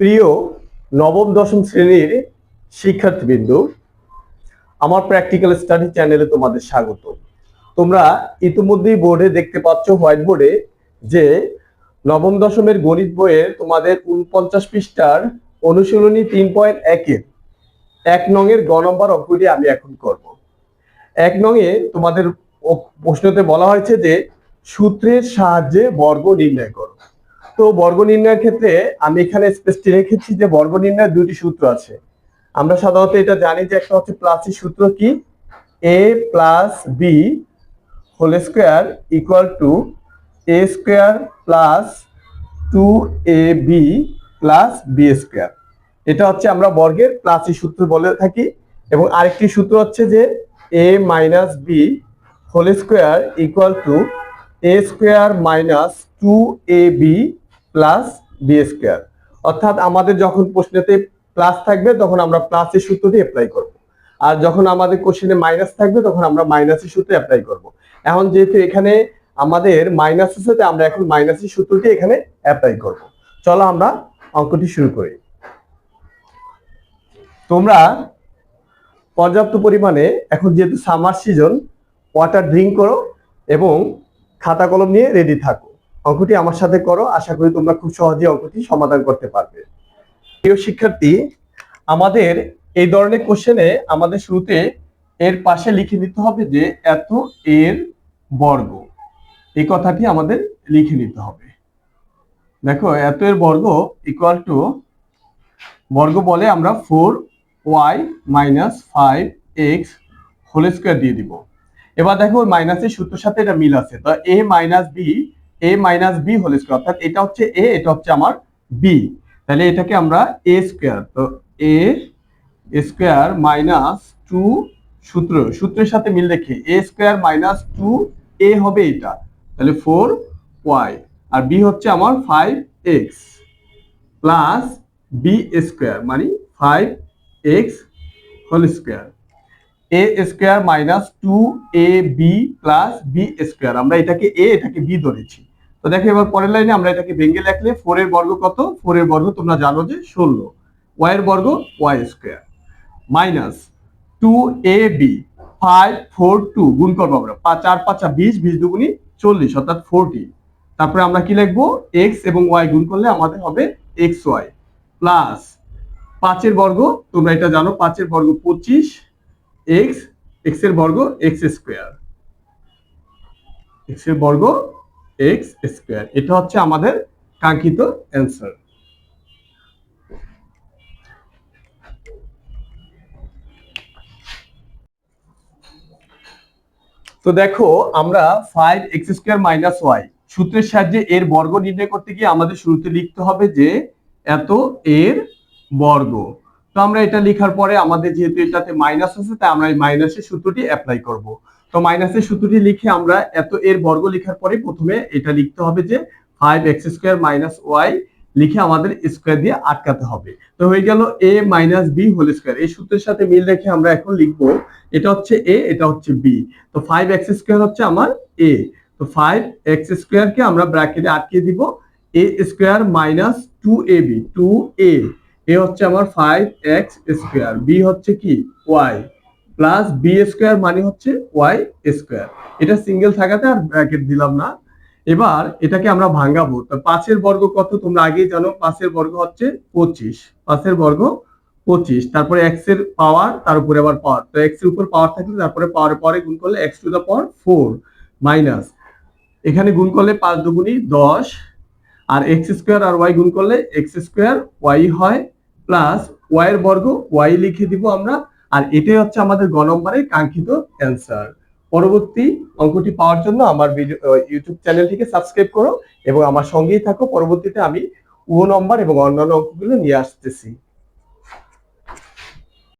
প্রিয় নবম, দশম শ্রেণির শিক্ষার্থীবৃন্দু, আমার প্র্যাকটিক্যাল স্টাডি চ্যানেলে তোমাদের স্বাগত। তোমরা ইতিমধ্যেই বোর্ডে দেখতে পাচ্ছ হোয়াইট বোর্ডে যে নবম, দশমের গণিত বইয়ের তোমাদের উনপঞ্চাশ পৃষ্ঠার অনুশীলনী তিন পয়েন্ট একের এক নংয়ের গ নম্বর অঙ্কটি আমি এখন করব। এক নংয়ে তোমাদের প্রশ্নতে বলা হয়েছে যে সূত্রের সাহায্যে বর্গ নির্ণয় করো। তো বর্গ নির্ণয়ের ক্ষেত্রে আমি এখানে স্পেসটি রেখেছি যে বর্গ নির্ণয়ের দুটি সূত্র আছে। আমরা সাধারণত এটা জানি যে একটা হচ্ছে প্লাসের সূত্র কি? A plus b whole square equal to a square plus two a b plus b square এটা হচ্ছে আমরা বর্গের প্লাসের সূত্র বলে থাকি এবং আরেকটি সূত্র হচ্ছে যে a minus b whole square equal to a square minus two a b plus b square অর্থাৎ আমাদের যখন প্রশ্নেতে প্লাস থাকবে, তখন আমরা প্লাসের সূত্রটি অ্যাপ্লাই করব। আর যখন আমাদের কোশ্চেনে মাইনাস থাকবে, তখন আমরা মাইনাসের সূত্র অ্যাপ্লাই করব। এখন যেহেতু এখানে আমাদের মাইনাস তাই আমরা এখন মাইনাসের সূত্রটি এখানে অ্যাপ্লাই করব। চলো আমরা অঙ্কটি শুরু করি। তোমরা পর্যাপ্ত পরিমাণে এখন যেহেতু সামার সিজন ওয়াটার ড্রিঙ্ক করো এবং খাতা কলম নিয়ে রেডি থাকো। অঙ্কটি আমার সাথে করো। আশা করি তোমরা খুব সহজে অঙ্কটি সমাধান করতে পারবে। প্রিয় শিক্ষার্থী, আমাদের এই ধরনের কোশ্চেনে আমাদের শুরুতে এর পাশে লিখে নিতে হবে যে, এত এর বর্গ। এই কথাটি আমাদের লিখে নিতে হবে। দেখো, এত এর বর্গ ইকুয়াল টু বর্গ বলে আমরা four y minus five x whole square দিয়ে দিব। এবার দেখো মাইনাসের সূত্রের সাথে এটা মিল আছে। তো a minus b a minus b whole square অর্থাৎ এটা হচ্ছে এ এটা হচ্ছে আমার বি তাহলে এটাকে আমরা এ স্কোয়ার তো এ স্কোয়ার মাইনাস টু সূত্র, সূত্রের সাথে মিল রেখে a square minus two a হবে এটা। তাহলে ফোর ওয়াই আর বি হচ্ছে আমার five x plus b square মানে five x whole square a square minus two a b plus b square আমরা এটাকে এ এটাকে বি ধরেছি। তো দেখো, এবার পরের লাইনে আমরা এটাকে ভেঙে লিখলে ফোর এর বর্গ কত? ফোর এর বর্গ তোমরা জানো যে ষোলো। ওয়াই এর বর্গ y square minus two a b five four two গুণ করব আমরা। পাঁচ, চার, পাঁচা বিশ বিশ দুগুণি চল্লিশ, অর্থাৎ ফোরটি তারপরে আমরা কি লিখব? এক্স এবং ওয়াই গুণ করলে আমাদের হবে এক্স ওয়াই প্লাস পাঁচের বর্গ, তোমরা এটা জানো, পাঁচের বর্গ পঁচিশ এক্স এক্সের বর্গ এক্স স্কোয়ার এক্সের বর্গ এক্স স্কোয়ার এটা হচ্ছে আমাদের কাঙ্ক্ষিত অ্যান্সার তো দেখো, আমরা five x square minus y সূত্রের সাহায্যে এর বর্গ নির্ণয় করতে গিয়ে আমাদের শুরুতে লিখতে হবে যে এত এর বর্গ। তো আমরা এটা লেখার পরে আমাদের যেহেতু এটাতে মাইনাস আছে, তাই আমরা এই মাইনাসের সূত্রটি অ্যাপ্লাই করব। তো মাইনাসের সূত্রটি লিখে আমরা এত এর বর্গ লেখার পরে প্রথমে এটা লিখতে হবে যে five x square minus y লিখে আমাদের স্কোয়ার দিয়ে আটকাতে হবে। তো হয়ে গেল a minus b whole square এই সূত্রের সাথে মিল রেখে আমরা এখন লিখব এটা হচ্ছে এ এটা হচ্ছে বি তো ফাইভ এক্স স্কোয়ার হচ্ছে আমার এ তো ফাইভ এক্স স্কোয়ারকে আমরা ব্র্যাকেটে আটকে দিব। A square minus two a b two a a হচ্ছে আমার ফাইভ এক্স স্কোয়ার বি হচ্ছে কি? ওয়াই প্লাস বি স্কোয়ার মানে হচ্ছে ওয়াই স্কোয়ার। এটা সিঙ্গেল থাকাতে আর ব্র্যাকেট দিলাম না। এবার এটাকে আমরা ভাঙাবো। তো পাঁচের বর্গ কত? তোমরা আগেই জানো, পাঁচের বর্গ হচ্ছে পঁচিশ। পাঁচের বর্গ পঁচিশ। তারপরে এক্সের পাওয়ার তার উপরে আবার পাওয়ার তো এক্সের উপর পাওয়ার থাকলে তারপরে পাওয়ার পরে গুণ করলে x to the power four minus এখানে গুণ করলে পাঁচ দুগুণি দশ। আর এক্স স্কোয়ার আর ওয়াই গুণ করলে এক্স স্কোয়ার ওয়াই হয়। প্লাস ওয়াই এর বর্গ ওয়াই লিখে দিব আমরা আর এটাই হচ্ছে আমাদের গ নম্বরের কাঙ্ক্ষিত অ্যান্সার পরবর্তী অঙ্কটি পাওয়ার জন্য আমার ভিডিও ইউটিউব চ্যানেলটিকে সাবস্ক্রাইব করো এবং আমার সঙ্গেই থাকো। পরবর্তীতে আমি ও নম্বর এবং অন্যান্য অঙ্কগুলো নিয়ে আসতেছি।